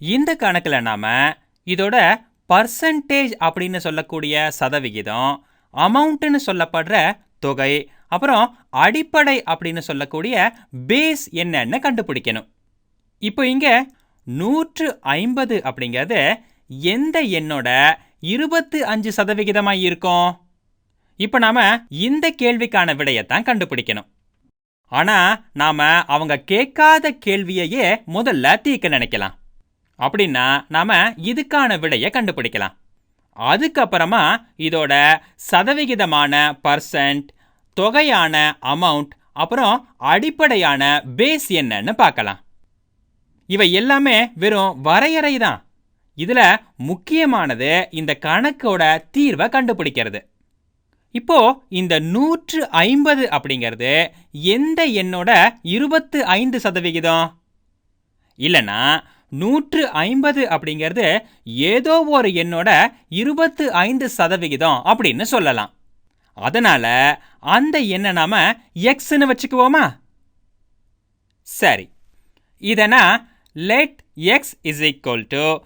இந்த கணக்கில் நாம் இதோட பர்சன்டேஜ் அப்படின்னு சொல்லக்கூடிய சதவிகிதம் அமௌண்ட்டுன்னு சொல்லப்படுற தொகை அப்புறம் அடிப்படை அப்படின்னு சொல்லக்கூடிய பேஸ் என்னன்னு கண்டுபிடிக்கணும். இப்போ இங்கே நூற்று ஐம்பது அப்படிங்கிறது எந்த எண்ணோட இருபத்து அஞ்சு சதவிகிதமாக இருக்கும்? இப்போ நாம இந்த கேள்விக்கான விடையத்தான் கண்டுபிடிக்கணும். ஆனால் நாம் அவங்க கேட்காத கேள்வியையே முதல்ல தீர்க்க நினைக்கலாம். அப்படின்னா நாம் இதுக்கான விடையை கண்டுபிடிக்கலாம். அதுக்கப்புறமா இதோட சதவிகிதமான பர்சன்ட் தொகையான அமௌண்ட் அப்புறம் அடிப்படையான பேஸ் என்னன்னு பார்க்கலாம். இவை எல்லாமே வெறும் வரையறை தான். இதில் முக்கியமானது இந்த கணக்கோட தீர்வை கண்டுபிடிக்கிறது. இப்போ இந்த நூற்று ஐம்பது அப்படிங்கிறது எந்த எண்ணோட இருபத்து ஐந்து சதவிகிதம்? இல்லைன்னா நூற்று ஐம்பது அப்படிங்கிறது ஏதோ ஒரு எண்ணோட இருபத்து ஐந்து சதவிகிதம் அப்படின்னு சொல்லலாம். அதனால் அந்த எண்ணை நாம் எக்ஸ்னு வச்சுக்குவோமா? சரி. இதனா let X is equal to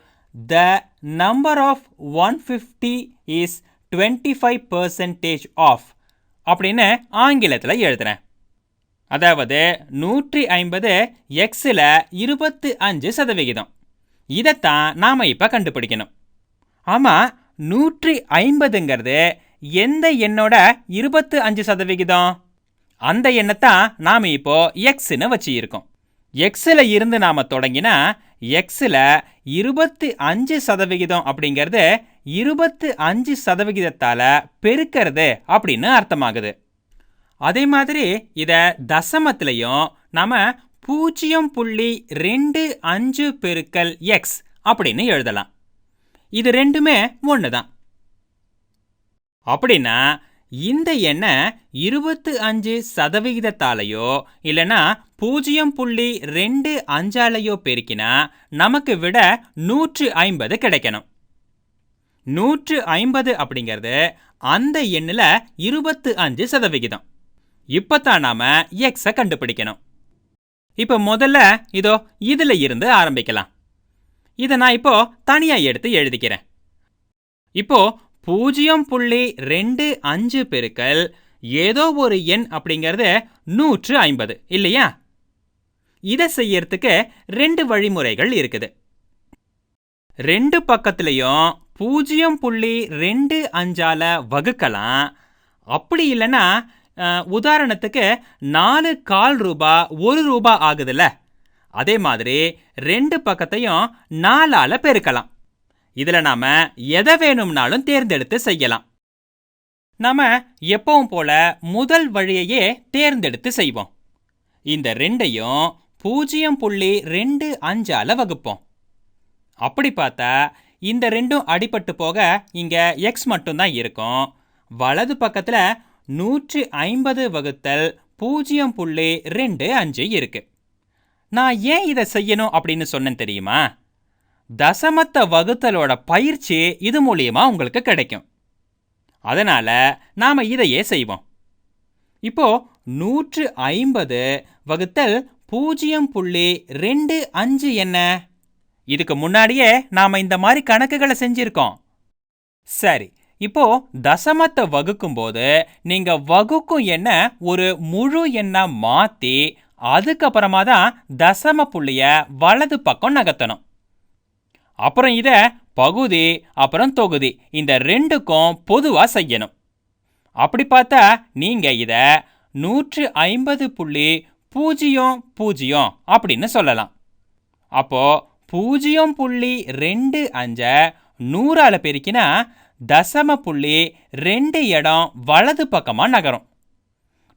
the number of one fifty is twenty five percentage of அப்படின்னு ஆங்கிலத்தில் எழுதுகிறேன் அதாவது நூற்றி ஐம்பது எக்ஸில் இருபத்து அஞ்சு சதவிகிதம். இதைத்தான் நாம் இப்போ கண்டுபிடிக்கணும். ஆமாம் நூற்றி ஐம்பதுங்கிறது எந்த எண்ணோட இருபத்து அஞ்சு சதவிகிதம்? அந்த எண்ணத்தான் நாம் இப்போ எக்ஸ்னு வச்சு இருக்கோம் எக்ஸில் இருந்து நாம் தொடங்கினா எக்ஸில் இருபத்து அஞ்சு சதவிகிதம் அப்படிங்கிறது இருபத்து அஞ்சு சதவிகிதத்தால் பெருக்கிறது அப்படின்னு அர்த்தமாகுது. அதே மாதிரி இதை தசமத்திலையும் நம்ம பூஜ்ஜியம் புள்ளி ரெண்டு அஞ்சு பெருக்கல் எக்ஸ் அப்படின்னு எழுதலாம். இது ரெண்டுமே ஒன்று தான் அப்படின்னா இந்த எண்ணை இருபத்து அஞ்சு சதவிகிதத்தாலேயோ இல்லைன்னா பூஜ்ஜியம் புள்ளி ரெண்டு அஞ்சாலையோ பெருக்கினா நமக்கு விட நூற்று ஐம்பது கிடைக்கணும். நூற்று ஐம்பது அப்படிங்கிறது அந்த எண்ணில் இருபத்து அஞ்சு சதவிகிதம். இப்போ தான் நாம் எக்ஸை கண்டுபிடிக்கணும். இப்போ முதல்ல இதோ இதில் இருந்து ஆரம்பிக்கலாம். இதை நான் இப்போ தனியாக எடுத்து எழுதிக்கிறேன். இப்போ பூஜ்ஜியம் புள்ளி ரெண்டு அஞ்சு பெருக்கல் ஏதோ ஒரு எண் அப்படிங்கிறது நூற்று ஐம்பது இல்லையா? இதை செய்யறதுக்கு ரெண்டு வழிமுறைகள் இருக்குது. ரெண்டு பக்கத்துலேயும் பூஜ்ஜியம் புள்ளி ரெண்டு அஞ்சால வகுக்கலாம். அப்படி இல்லைன்னா உதாரணத்துக்கு நாலு கால் ரூபா ஒரு ரூபா ஆகுதுல்ல. அதே மாதிரி ரெண்டு பக்கத்தையும் நாலால் பெருக்கலாம். இதில் நாம எதை வேணும்னாலும் தேர்ந்தெடுத்து செய்யலாம். நாம எப்பவும் போல முதல் வழியையே தேர்ந்தெடுத்து செய்வோம். இந்த ரெண்டையும் பூஜ்ஜியம் புள்ளி ரெண்டு அஞ்சால் வகுப்போம். அப்படி பார்த்தா இந்த ரெண்டும் அடிபட்டு போக இங்கே எக்ஸ் மட்டும்தான் இருக்கும். வலது பக்கத்தில் நூற்று ஐம்பது வகுத்தல் பூஜ்ஜியம் புள்ளி ரெண்டு அஞ்சு இருக்கு. நான் ஏன் இதை செய்யணும் அப்படின்னு சொன்னேன் தெரியுமா? தசமத்த வகுத்தலோட பயிற்சி இது மூலியமா உங்களுக்கு கிடைக்கும். அதனால் நாம் இதையே செய்வோம். இப்போ நூற்று ஐம்பது வகுத்தல் பூஜ்ஜியம் புள்ளி ரெண்டு அஞ்சு என்ன? இதுக்கு முன்னாடியே நாம் இந்த மாதிரி கணக்குகளை செஞ்சிருக்கோம். சரி இப்போ தசமத்தை வகுக்கும் போது நீங்க வகுக்கும் எண்ணை ஒரு முழு எண்ணா மாத்தி அதுக்கப்புறமா தான் தசம புள்ளிய வலது பக்கம் நகர்த்தணும். அப்புறம் இத பகுதி அப்புறம் தொகுதி இந்த ரெண்டுக்கும் பொதுவா செய்யணும். அப்படி பார்த்தா நீங்க இத நூற்று ஐம்பது புள்ளி பூஜ்ஜியம் பூஜ்ஜியம் அப்படின்னு சொல்லலாம். அப்போ பூஜ்ஜியம் புள்ளி ரெண்டு அஞ்ச நூறால பெருக்கினா தசம புள்ளி ரெண்டு இடம் வலது பக்கமாக நகரும்.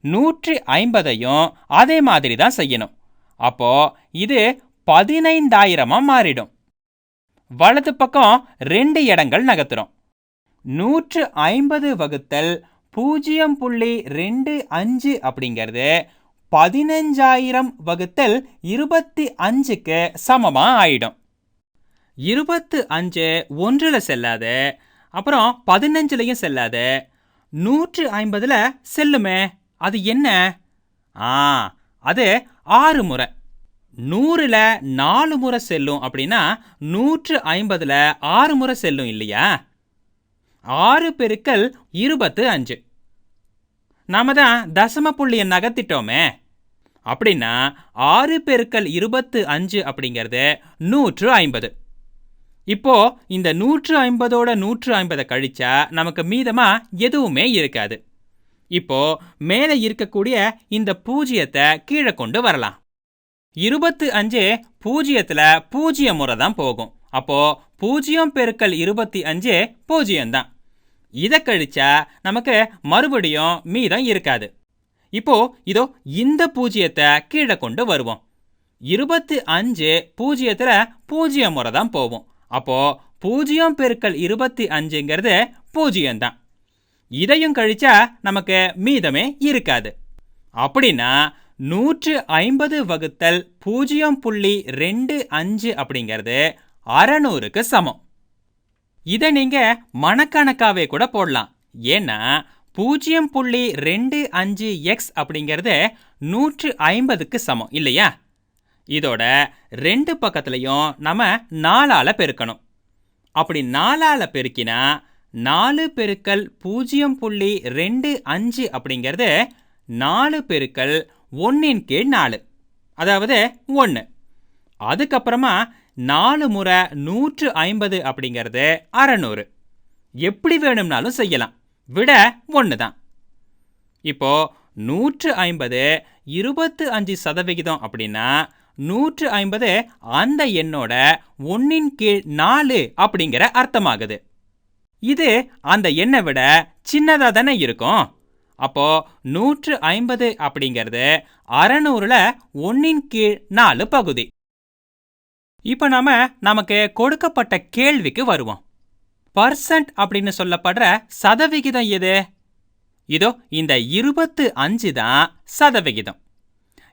நூற்றி ஐம்பதையும் அதே மாதிரி தான் செய்யணும். அப்போது இது பதினைந்தாயிரமாக மாறிடும். வலது பக்கம் ரெண்டு இடங்கள் நகர்த்துறோம். நூற்று ஐம்பது வகுத்தல் பூஜ்ஜியம் புள்ளி ரெண்டு அஞ்சு அப்படிங்கிறது பதினஞ்சாயிரம் வகுத்தல் இருபத்தி அஞ்சுக்கு சமமாக ஆயிடும். இருபத்து அஞ்சு ஒன்றில் செல்லாது அப்புறம் பதினஞ்சுலையும் செல்லாது. நூற்று ஐம்பதில் செல்லுமே. அது என்ன? ஆ அது ஆறு முறை. நூறில் நாலு முறை செல்லும் அப்படின்னா நூற்று ஐம்பதில் ஆறு முறை செல்லும் இல்லையா? ஆறு பெருக்கல் இருபத்து அஞ்சு. நாம தான் தசம புள்ளியை நகர்த்திட்டோமே. அப்படின்னா ஆறு பெருக்கல் இருபத்து அஞ்சு அப்படிங்கிறது நூற்று ஐம்பது. இப்போ இந்த நூற்று ஐம்பதோட நூற்று ஐம்பதை கழிச்சா நமக்கு மீதமாக எதுவுமே இருக்காது. இப்போ மேலே இருக்கக்கூடிய இந்த பூஜ்ஜியத்தை கீழே கொண்டு வரலாம். இருபத்து அஞ்சு பூஜ்ஜியத்தில் பூஜ்ஜிய முறை தான் போகும். அப்போ பூஜ்ஜியம் பெருக்கல் இருபத்தி அஞ்சு பூஜ்ஜியம் தான் இதை கழிச்சா நமக்கு மறுபடியும் மீதம் இருக்காது. இப்போ இதோ இந்த பூஜ்ஜியத்தை கீழே கொண்டு வருவோம். இருபத்து அஞ்சு பூஜ்ஜியத்தில் பூஜ்ஜியம் முறை தான் போவோம் அப்போ பூஜ்ஜியம் பெருக்கல் இருபத்தி அஞ்சுங்கிறது பூஜ்ஜியம் தான் இதையும் கழிச்சா நமக்கு மீதமே இருக்காது. அப்படின்னா நூற்று ஐம்பது வகுத்தல் பூஜ்ஜியம் புள்ளி ரெண்டு அஞ்சு அப்படிங்கிறது அறநூறுக்கு சமம். இதை நீங்க மனக்கணக்காகவே கூட போடலாம். ஏன்னா பூஜ்ஜியம் புள்ளி ரெண்டு அஞ்சு எக்ஸ் அப்படிங்கிறது நூற்று ஐம்பதுக்கு சமம் இல்லையா? இதோட ரெண்டு பக்கத்துலையும் நம்ம நாலால பெருக்கணும். அப்படி நாலால பெருக்கினா நாலு பெருக்கல் பூஜ்ஜியம் புள்ளி ரெண்டு அஞ்சு அப்படிங்கிறது நாலு பெருக்கல் ஒன்றின் கீழ் நாலு அதாவது ஒன்று அதுக்கப்புறமா நாலு முறை நூற்று ஐம்பது அப்படிங்கிறது அறநூறு. எப்படி வேணும்னாலும் செய்யலாம். விட ஒன்று தான். இப்போ நூற்று ஐம்பது இருபத்து அஞ்சு சதவிகிதம் அப்படின்னா நூற்று ஐம்பது அந்த எண்ணோட ஒன்றின் கீழ் நாலு அப்படிங்கிற அர்த்தமாகுது. இது அந்த எண்ணை விட சின்னதாக தானே இருக்கும்? அப்போ நூற்று ஐம்பது அப்படிங்கிறது அறநூறுல ஒன்றின் கீழ் நாலு பகுதி. இப்போ நாம நமக்கு கொடுக்கப்பட்ட கேள்விக்கு வருவோம். பர்சன்ட் அப்படின்னு சொல்லப்படுற சதவிகிதம் எது? இதோ இந்த இருபத்து அஞ்சு தான் சதவிகிதம்.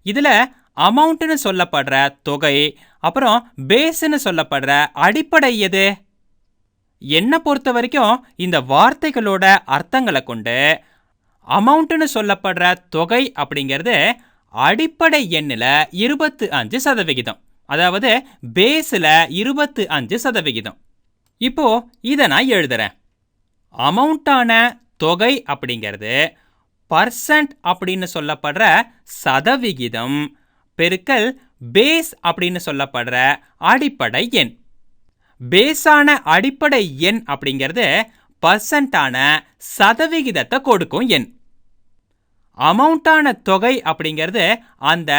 இதில் அமௌண்ட்னு சொல்லப்படுற தொகை அப்புறம் பேஸ்னு சொல்லப்படுற அடிப்படை எது? என்னை பொறுத்த வரைக்கும் இந்த வார்த்தைகளோட அர்த்தங்களை கொண்டு அமௌண்ட்னு சொல்லப்படுற தொகை அப்படிங்கிறது அடிப்படை எண்ணில் இருபத்து அஞ்சு சதவிகிதம். அதாவது பேஸில் இருபத்து அஞ்சு சதவிகிதம். இப்போ இதை நான் எழுதுகிறேன் அமௌண்ட்டான தொகை அப்படிங்கிறது பர்சன்ட் அப்படின்னு சொல்லப்படுற சதவிகிதம் பெருக்கல் பேஸ் அப்படின்னு சொல்லப்படுற அடிப்படை எண். பேஸான அடிப்படை எண் அப்படிங்கிறது பர்சன்டான சதவிகிதத்தை கொடுக்கும் எண். அமௌண்ட்டான தொகை அப்படிங்கிறது அந்த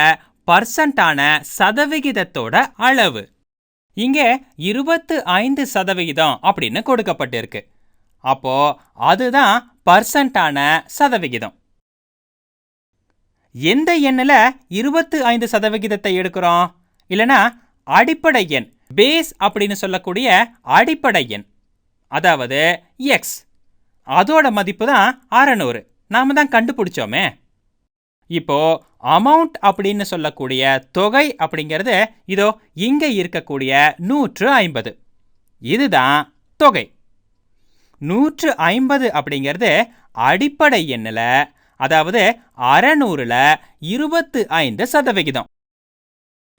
பர்சன்டான சதவிகிதத்தோட அளவு. இங்கே இருபத்து ஐந்து சதவிகிதம் அப்படின்னு கொடுக்கப்பட்டிருக்கு. அப்போ அதுதான் பர்சன்டான சதவிகிதம். எந்த எண்ணில் இருபத்து ஐந்து சதவிகிதத்தை எடுக்கிறோம்? இல்லனா அடிப்படை எண் பேஸ் அப்படின்னு சொல்லக்கூடிய அடிப்படை எண் அதாவது எக்ஸ் அதோட மதிப்பு தான் அறநூறு. நாம தான் கண்டுபிடிச்சோமே. இப்போ அமௌண்ட் அப்படின்னு சொல்லக்கூடிய தொகை அப்படிங்கிறது இதோ இங்கே இருக்கக்கூடிய நூற்று ஐம்பது. இதுதான் தொகை. நூற்று ஐம்பது அப்படிங்கிறது அடிப்படை எண்ணில் அதாவது அறநூறில் இருபத்து ஐந்து சதவிகிதம்.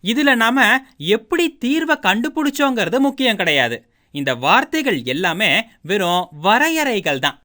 இதில் நாம் எப்படி தீர்வை கண்டுபிடிச்சோங்கிறது முக்கியம் கிடையாது. இந்த வார்த்தைகள் எல்லாமே வெறும் வரையறைகள் தான்